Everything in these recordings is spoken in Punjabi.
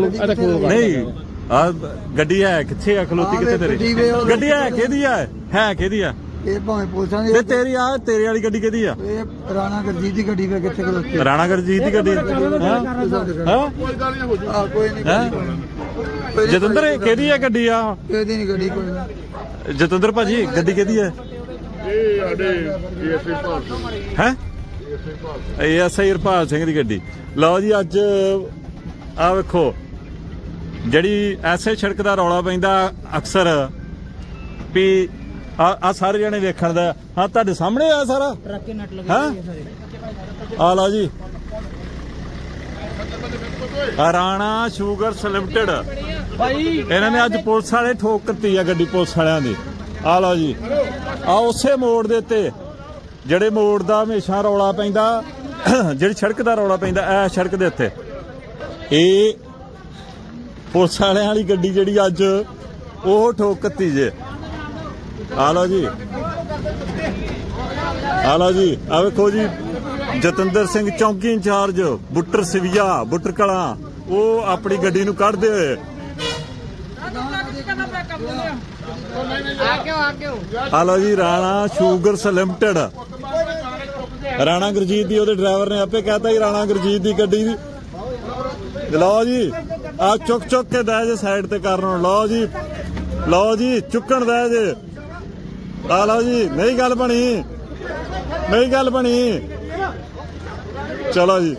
ਇਹਦਾ ਕੋਲ ਨਹੀਂ ਆ ਗੱਡੀ ਹੈ ਕਿੱਥੇ ਆ ਖਲੋਤੀ ਆਹ ਕਿੱਥੇ ਵੇਖ, ਗੱਡੀ ਵੇ ਤੇਰੀ ਉਹ ਗੱਡੀ ਹੈ ਕਿਹਦੀ ਆ ਹੈ ਕਿਹਦੀ ਆ ਇਹ ਭਾਵੇਂ ਪੁਲਿਸਾਂ ਦੀ ਤੇ ਤੇਰੀ ਆ ਤੇਰੇ ਵਾਲੀ ਗੱਡੀ ਕਿਹਦੀ ਆ? ਇਹ ਰਾਣਾ ਗਰਜੀਤ ਦੀ ਗੱਡੀ ਵੇ ਕਿੱਥੇ ਖਲੋਤੀ ਰਾਣਾ ਗਰਜੀਤ ਦੀ ਗੱਡੀ ਹਾਂ? ਹਾਂ? ਆ ਕੋਈ ਨਹੀਂ ਹੈਂ? ਜਤਿੰਦਰ ਇਹ ਕਿਹਦੀ ਆ ਗੱਡੀ ਆ? ਇਹਦੀ ਨਹੀਂ ਗੱਡੀ ਕੋਈ ਨਹੀਂ। ਜਤਿੰਦਰ ਭਾਜੀ ਗੱਡੀ ਕਿਹਦੀ ਆ? ਇਹ ਸਾਡੇ ਏਐਸਏ ਭਾਰਤ ਹੈ? ਐਸਆਈ ਹਰਪਾਲ ਸਿੰਘ ਦੀ ਗੱਡੀ। ਲਓ ਜੀ ਅੱਜ ਆ ਵੇਖੋ। ਜਿਹੜੀ ਐਸੇ ਸੜਕ ਦਾ ਰੌਲਾ ਪੈਂਦਾ ਅਕਸਰ ਵੀ ਆ ਸਾਰੇ ਜਣੇ ਵੇਖਣ ਦਾ। ਹਾਂ ਤੁਹਾਡੇ ਸਾਹਮਣੇ ਆ ਸਾਰਾ? ਟਰੱਕੇ ਨਟ ਲੱਗੇ ਹਾਂ? ਆ ਲਓ ਜੀ। Rana sugars limited. ਭਾਈ ਇਹਨਾਂ ਨੇ ਅੱਜ ਪੁਲਿਸ ਵਾਲੇ ਠੋਕ ਦਿੱਤੀ ਆ ਗੱਡੀ ਪੁਲਿਸ ਵਾਲਿਆਂ ਦੀ। ਆ ਲਓ ਜੀ। ਆ ਉਸੇ ਮੋੜ ਦੇ ਉੱਤੇ ਜਿਹੜੇ ਮੋੜ ਦਾ ਹਮੇਸ਼ਾ ਰੌਲਾ ਪੈਂਦਾ ਜਿਹੜੀ ਸੜਕ ਦਾ ਰੌਲਾ ਪੈਂਦਾ ਐ ਸੜਕ ਦੇ ਉੱਤੇ। ਇਹ ਪੁਲਿਸ ਵਾਲਿਆਂ ਵਾਲੀ ਗੱਡੀ ਜਿਹੜੀ ਅੱਜ ਉਹ ਠੋਕ ਜੇ। ਆ ਲਓ ਜੀ। ਆ ਲਓ ਜੀ। ਆ ਵੇਖੋ ਜੀ। ਜਤਿੰਦਰ ਸਿੰਘ ਚੌਂਕੀ ਇੰਚਾਰਜ, ਬੁੱਟਰ ਸਿਵਿਆ, ਬੁੱਟਰ ਕਲਾਂ, ਉਹ ਆਪਣੀ ਗੱਡੀ ਨੂੰ ਕੱਢਦੇ ਹੋਏ। ਆ ਲਓ ਜੀ, ਰਾਣਾ ਸ਼ੂਗਰਸ ਲਿਮਟਿਡ। ਰਾਣਾ ਗੁਰਜੀਤ ਦੀ ਉਹਦੇ ਡਰਾਈਵਰ ਨੇ ਆਪੇ ਕਹਤਾ ਜੀ, ਰਾਣਾ ਗੁਰਜੀਤ ਦੀ ਗੱਡੀ ਦੀ। ਲਓ ਜੀ। ਆ ਚੁੱਕ ਚੁੱਕ ਕੇ ਦੇ ਜੇ ਸਾਈਡ ਤੇ ਕਰਨ ਲਓ ਜੀ ਲਓ ਜੀ, ਚੁੱਕਣ ਦੇ ਜੇ। ਆ ਲਓ ਜੀ, ਨਹੀਂ ਗੱਲ ਬਣੀ। ਨਹੀਂ ਗੱਲ ਬਣੀ। ਚਲੋ ਜੀ।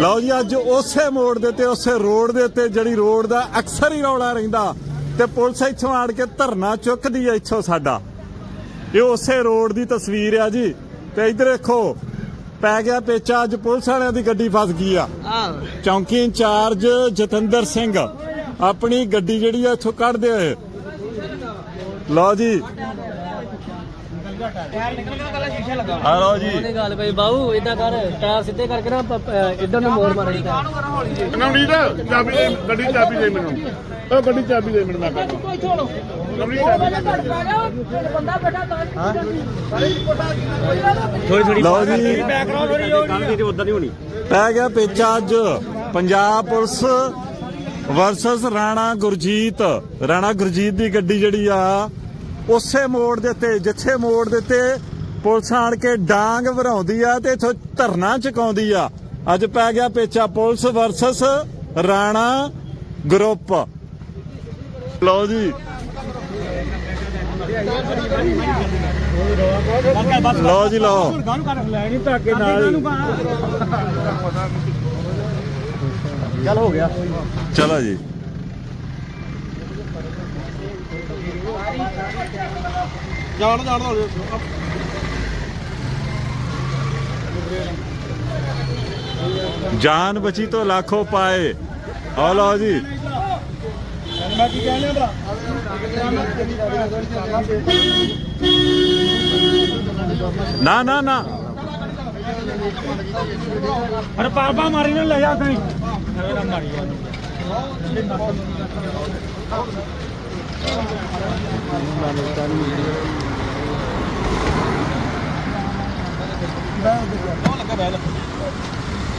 ਲਓ ਜੀ, ਅੱਜ ਉਸੇ ਮੋੜ ਦੇ ਤੇ ਉਸੇ ਰੋਡ ਦੇ ਉੱਤੇ ਜਿਹੜੀ ਰੋਡ ਦਾ ਅਕਸਰ ਹੀ ਰੌਲਾ ਰਹਿੰਦਾ ਤੇ ਪੁਲਿਸ ਇੱਥੋਂ ਆੜ ਕੇ ਧਰਨਾ ਚੁੱਕਦੀ ਐ ਇੱਥੋਂ ਸਾਡਾ। ਇਹ ਉਸੇ ਰੋਡ ਦੀ ਤਸਵੀਰ ਆ ਜੀ। ਤੇ ਇੱਧਰ ਦੇਖੋ ਪੈ ਗਿਆ ਪੇਚਾ ਅੱਜ ਪੁਲਿਸ ਵਾਲਿਆਂ ਦੀ ਗੱਡੀ ਫਸ ਗਈ ਆ। ਚੌਂਕੀ ਇੰਚਾਰਜ ਜਤਿੰਦਰ ਸਿੰਘ ਆਪਣੀ ਗੱਡੀ ਜਿਹੜੀ ਆ ਇੱਥੋਂ ਕੱਢਦੇ ਹੋਏ ਲਓ ਜੀ। ਆ ਲਓ ਜੀ। ਇਹ ਗੱਲ ਬਈ ਬਾਹੂ ਇਦਾਂ ਕਰ ਟਾਇਰ ਸਿੱਧੇ ਕਰਕੇ ਨਾ ਇੱਧਰ ਨੂੰ ਮੋੜ ਮਾਰੀ ਤਾਂ ਨਵਨੀਤ ਚਾਬੀ ਦੇ ਗੱਡੀ ਚਾਬੀ ਦੇ ਮੈਨੂੰ। ਉਹ ਗੱਡੀ ਚਾਬੀ ਦੇ ਮੈਨੂੰ ਮੈਂ ਕਹਿੰਦਾ ਨਵਨੀਤ ਥੋੜੀ ਥੋੜੀ ਲਓ ਜੀ। ਕੱਲ ਦੀ ਉਦਾਂ ਨਹੀਂ ਹੋਣੀ। ਪੈ ਗਿਆ ਪੇਚਾ ਅੱਜ। Punjab police versus Rana Gurjeet. Rana Gurjeet ਦੀ ਗੱਡੀ ਜਿਹੜੀ ਆ ਉਸੇ ਮੋੜ ਦੇ ਉੱਤੇ ਜਿੱਥੇ ਮੋੜ ਦੇ ਉੱਤੇ ਪੁਲਿਸ ਆਣ ਕੇ ਡਾਂਗ ਵਰਾਉਂਦੀ ਆ ਤੇ ਇਥੋਂ ਧਰਨਾ ਚੁਕਾਉਂਦੀ ਆ। ਅੱਜ ਪੈ ਗਿਆ ਪੇਚਾ ਪੁਲਿਸ ਵਰਸਸ ਰਾਣਾ ਗਰੁੱਪ ਲਓ ਜੀ। ਲਓ ਜੀ ਲਓ। ਲੈਣੀ ਧੱਕੇ ਨਾਲ ਚੱਲ ਹੋ ਗਿਆ। ਚਲੋ ਜੀ। ਜਾਣ ਜਾਣ ਦੋ। ਜਾਨ ਬਚੀ ਤੋਂ ਲੱਖੋਂ ਪਾਏ। ਆ ਲਓ ਜੀ। ਮੈਂ ਕੀ ਕਹਿਣਾ ਭਰਾ? ਨਾ ਨਾ ਨਾ। ਅਰੇ ਪਾਪਾ ਮਾਰੀ ਨਾ ਲੈ ਜਾ ਤੈਂ ਮਾਰੀ ਜਾ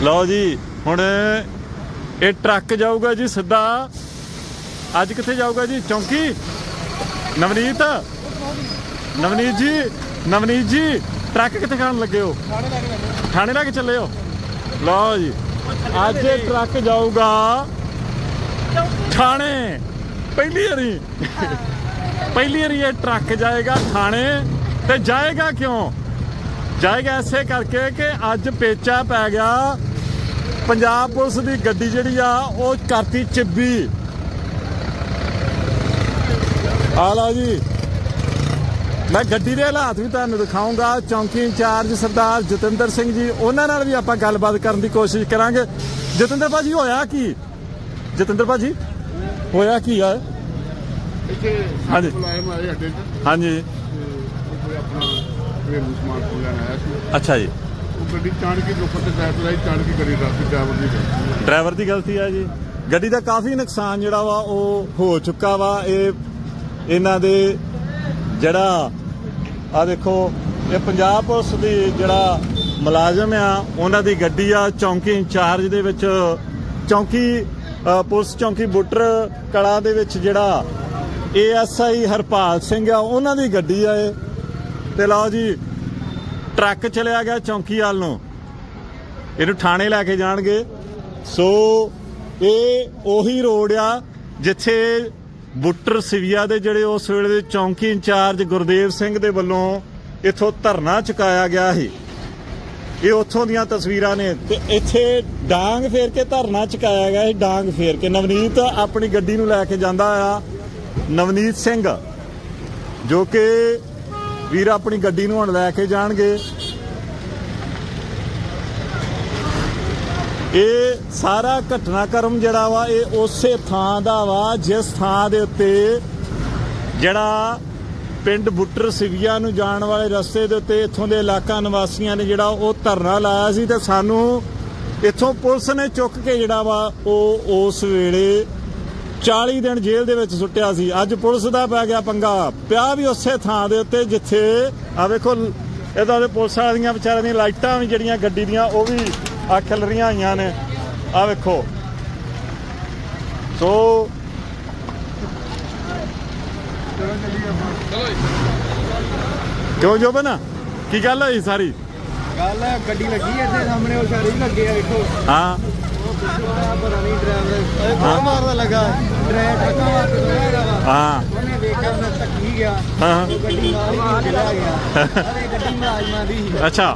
ਲਓ ਜੀ ਹੁਣ ਇਹ ਟਰੱਕ ਜਾਊਗਾ ਜੀ ਸਿੱਧਾ। ਅੱਜ ਕਿੱਥੇ ਜਾਊਗਾ ਜੀ? ਚੌਂਕੀ? ਨਵਨੀਤ? ਨਵਨੀਤ ਜੀ ਨਵਨੀਤ ਜੀ, ਟਰੱਕ ਕਿੱਥੇ ਖਾਣ ਲੱਗੇ ਹੋ? ਥਾਣੇ ਲੈ ਕੇ ਚੱਲੇ ਹੋ? ਲਓ ਜੀ, ਅੱਜ ਇਹ ਟਰੱਕ ਜਾਊਗਾ ਥਾਣੇ। ਪਹਿਲੀ ਵਾਰੀ। ਪਹਿਲੀ ਵਾਰੀ ਇਹ ਟਰੱਕ ਜਾਏਗਾ ਥਾਣੇ। ਤੇ ਜਾਏਗਾ ਕਿਉਂ? ਜਾਏਗਾ ਐਸੇ ਕਰਕੇ ਕਿ ਅੱਜ ਪੇਚਾ ਪੈ ਗਿਆ। ਪੰਜਾਬ ਪੁਲਿਸ ਦੀ ਗੱਡੀ ਜਿਹੜੀ ਆ, ਉਹ ਕਰਤੀ ਚਿੱਬੀ। ਆ ਲਓ ਜੀ। ਮੈਂ ਗੱਡੀ ਦੇ ਹਾਲਾਤ ਵੀ ਤੁਹਾਨੂੰ ਦਿਖਾਉਂਗਾ। ਚੌਂਕੀ ਇੰਚਾਰਜ ਸਰਦਾਰ ਜਤਿੰਦਰ ਸਿੰਘ ਜੀ ਉਹਨਾਂ ਨਾਲ ਵੀ ਆਪਾਂ ਗੱਲਬਾਤ ਕਰਨ ਦੀ ਕੋਸ਼ਿਸ਼ ਕਰਾਂਗੇ। ਜਤਿੰਦਰ ਭਾਜੀ ਹੋਇਆ ਕੀ? ਜਤਿੰਦਰ ਭਾਜੀ ਹੋਇਆ ਕੀ ਆ? ਇੱਥੇ ਹਾਂਜੀ। ਆਏ ਅੱਡੇ ਹਾਂਜੀ। ਤੇ ਕੋਈ ਆਪਣਾ ਘਰੇਲੂ ਸਮਾਨ ਕੋਲ ਲੈਣ ਆਇਆ ਸੀ। ਅੱਛਾ ਜੀ। ਉਹ ਗੱਡੀ ਚਾਣ ਕੇ ਲੋਕਾਂ ਤੇ ਟਾਇਰ ਲਾਈ ਚਾਣ ਕੇ ਗੱਡੀ ਰੱਖ ਡਰਾਈਵਰ ਦੀ ਗਲਤੀ ਡਰਾਈਵਰ ਦੀ ਗਲਤੀ ਹੈ ਜੀ। ਗੱਡੀ ਦਾ ਕਾਫੀ ਨੁਕਸਾਨ ਜਿਹੜਾ ਵਾ ਉਹ ਹੋ ਚੁੱਕਾ ਵਾ। ਇਹ ਇਹਨਾਂ ਦੇ ਜਿਹੜਾ ਆ ਦੇਖੋ, ਇਹ ਪੰਜਾਬ ਪੁਲਿਸ ਦੀ ਜਿਹੜਾ ਮੁਲਾਜ਼ਮ ਆ, ਉਹਨਾਂ ਦੀ ਗੱਡੀ ਆ, ਚੌਂਕੀ ਇੰਚਾਰਜ ਦੇ ਵਿੱਚ, ਚੌਂਕੀ ਪੁਲਿਸ ਚੌਂਕੀ ਬੁੱਟਰ ਕਲਾ ਦੇ ਵਿੱਚ ਜਿਹੜਾ ਏਐਸਆਈ ਹਰਪਾਲ ਸਿੰਘ ਆ, ਉਹਨਾਂ ਦੀ ਗੱਡੀ ਆ ਇਹ। ਤੇ ਲਓ ਜੀ, ਟਰੱਕ ਚਲਿਆ ਗਿਆ ਚੌਂਕੀ ਵਾਲ ਨੂੰ। ਇਹਨੂੰ ਥਾਣੇ ਲੈ ਕੇ ਜਾਣਗੇ। ਸੋ, ਇਹ ਉਹੀ ਰੋਡ ਆ, ਜਿੱਥੇ ਬੁੱਟਰ ਸਿਵਿਆ ਦੇ ਜਿਹੜੇ ਉਸ ਵੇਲੇ ਦੇ ਚੌਂਕੀ ਇੰਚਾਰਜ ਗੁਰਦੇਵ ਸਿੰਘ ਦੇ ਵੱਲੋਂ ਇੱਥੋਂ ਧਰਨਾ ਚੁਕਾਇਆ ਗਿਆ ਸੀ। ਇਹ ਉੱਥੋਂ ਦੀਆਂ ਤਸਵੀਰਾਂ ਨੇ। ਤੇ ਇੱਥੇ ਡਾਂਗ ਫੇਰ ਕੇ ਧਰਨਾ ਚੁਕਾਇਆ ਗਿਆ ਸੀ। ਡਾਂਗ ਫੇਰ ਕੇ। ਨਵਨੀਤ ਆਪਣੀ ਗੱਡੀ ਨੂੰ ਲੈ ਕੇ ਜਾਂਦਾ ਆ। ਨਵਨੀਤ ਸਿੰਘ, ਜੋ ਕਿ ਵੀਰ ਆਪਣੀ ਗੱਡੀ ਨੂੰ ਹੁਣ ਲੈ ਕੇ ਜਾਣਗੇ। ਇਹ ਸਾਰਾ ਘਟਨਾਕ੍ਰਮ ਜਿਹੜਾ ਵਾ, ਇਹ ਉਸੇ ਥਾਂ ਦਾ ਵਾ, ਜਿਸ ਥਾਂ ਦੇ ਉੱਤੇ ਜਿਹੜਾ ਪਿੰਡ ਬੁੱਟਰ ਸਿਵਿਆ ਨੂੰ ਜਾਣ ਵਾਲੇ ਰਸਤੇ ਦੇ ਉੱਤੇ ਇੱਥੋਂ ਦੇ ਇਲਾਕਾ ਨਿਵਾਸੀਆਂ ਨੇ ਜਿਹੜਾ ਉਹ ਧਰਨਾ ਲਾਇਆ ਸੀ ਤੇ ਸਾਨੂੰ ਇੱਥੋਂ ਪੁਲਿਸ ਨੇ ਚੁੱਕ ਕੇ ਜਿਹੜਾ ਵਾ, ਉਹ ਉਸ ਵੇਲੇ 40 ਦਿਨ ਜੇਲ੍ਹ ਦੇ ਵਿੱਚ ਸੁੱਟਿਆ ਸੀ। ਅੱਜ ਪੁਲਿਸ ਦਾ ਪੈ ਗਿਆ ਪੰਗਾ। ਪਿਆ ਵੀ ਉਸੇ ਥਾਂ ਦੇ ਉੱਤੇ ਜਿੱਥੇ ਆ ਵੇਖੋ, ਇਹਦਾ ਦੇ ਪੁਲਿਸ ਵਾਲੀਆਂ ਵਿਚਾਰਿਆਂ ਦੀਆਂ ਲਾਈਟਾਂ ਵੀ ਜਿਹੜੀਆਂ ਗੱਡੀ ਦੀਆਂ, ਉਹ ਵੀ ਆ ਖਿਲ ਰਹੀਆਂ ਹੋਈਆਂ ਨੇ। ਆ ਵੇਖੋ। ਸੋ ਕਿਉਂ ਜੋ ਬਣਾ ਕੀ ਗੱਲ ਹੋਈ ਸਾਰੀ? ਗੱਲ ਹੈ ਗੱਡੀ ਲੱਗੀ ਇੱਥੇ ਸਾਹਮਣੇ ਉਹ ਸ਼ਾਰੀ ਲੱਗੇ ਆ ਵੇਖੋ। ਹਾਂ। ਪਤਾ ਨਹੀਂ ਡਰਾਈਵਰ ਇਹ ਬਹੁਤ ਮਾਰਦਾ ਲੱਗਾ ਡਰਾਈਵਰ ਟੱਕਾ ਮਾਰ ਕੇ ਦੋਇਆ ਵਾ ਹਾਂ। ਉਹਨੇ ਵੇਖਿਆ ਉਹਨੇ ਧੱਕੀ ਗਿਆ ਹਾਂ। ਉਹ ਗੱਡੀ ਨਾਲ ਹੀ। ਚਲਾ ਗਿਆ ਅਰੇ ਗੱਡੀ ਮੁਲਾਜ਼ਮਾਂ ਦੀ ਸੀ ਅੱਛਾ।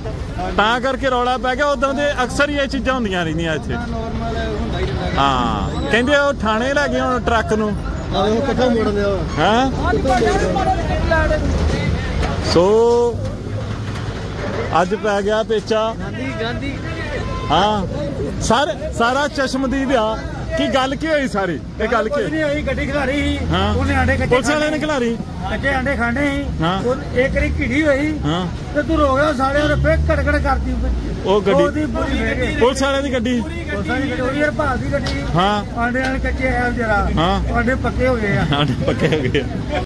ਤਾਂ ਕਰਕੇ ਰੌਲਾ ਪੈ ਗਿਆ ਉਦੋਂ ਦੇ ਅਕਸਰ ਹੀ ਇਹ ਚੀਜ਼ਾਂ ਹੁੰਦੀਆਂ ਰਹਿੰਦੀਆਂ ਇੱਥੇ। ਨਾਰਮਲ ਹੁੰਦਾ ਹੀ। ਰਹਿੰਦਾ ਹਾਂ ਕਹਿੰਦੇ ਉਹ ਥਾਣੇ ਲੈ ਗਏ ਹੁਣ ਟਰੱਕ ਨੂੰ। ਆ ਉਹ ਕਿੱਥੋਂ ਮੁੜਨ ਦਿਓ ਹਾਂ? ਸੋ ਅੱਜ ਪੈ ਗਿਆ ਪੇਚਾ। ਗਾਂਧੀ ਗਾਂਧੀ। ਹਾਂ। ਸਰ ਸਾਰਾ ਚਸ਼ਮਦੀਦ ਆ ਕੀ ਗੱਲ ਕੀ ਹੋਈ ਸਾਰੀ? ਇਹ ਗੱਲ ਕੀ? ਨਹੀਂ ਹੋਈ ਗੱਡੀ ਖਿਲਾਰੀ ਸੀ। ਉਹਨੇ ਆਂਡੇ ਕੱਚੇ ਪੁਲਿਸ ਵਾਲਿਆਂ ਨੇ ਖਿਲਾਰੀ? ਕੱਚੇ ਆਂਡੇ ਖਾਣੇ ਸੀ। ਉਹ ਇੱਕ ਰੀ ਘਿੜੀ ਹੋਈ। ਤੇ ਤੂੰ ਰੋ ਗਿਆ ਸਾਲੇ ਉਹਨੇ ਫੇਰ ਕੜਕੜ ਕਰਤੀ ਉਹ ਗੱਡੀ ਪੁਲਿਸ ਵਾਲਿਆਂ ਦੀ ਗੱਡੀ। ਗੱਡੀ ਯਾਰ ਭਾਲ ਦੀ ਗੱਡੀ। ਹਾਂ। ਆਂਡੇ ਨਾਲ ਕੱਚੇ ਹੈ ਜਰਾ। ਹਾਂ। ਆਂਡੇ ਪੱਕੇ ਹੋ ਗਏ ਆ। ਆਂਡੇ ਪੱਕੇ ਹੋ ਗਏ ਆ।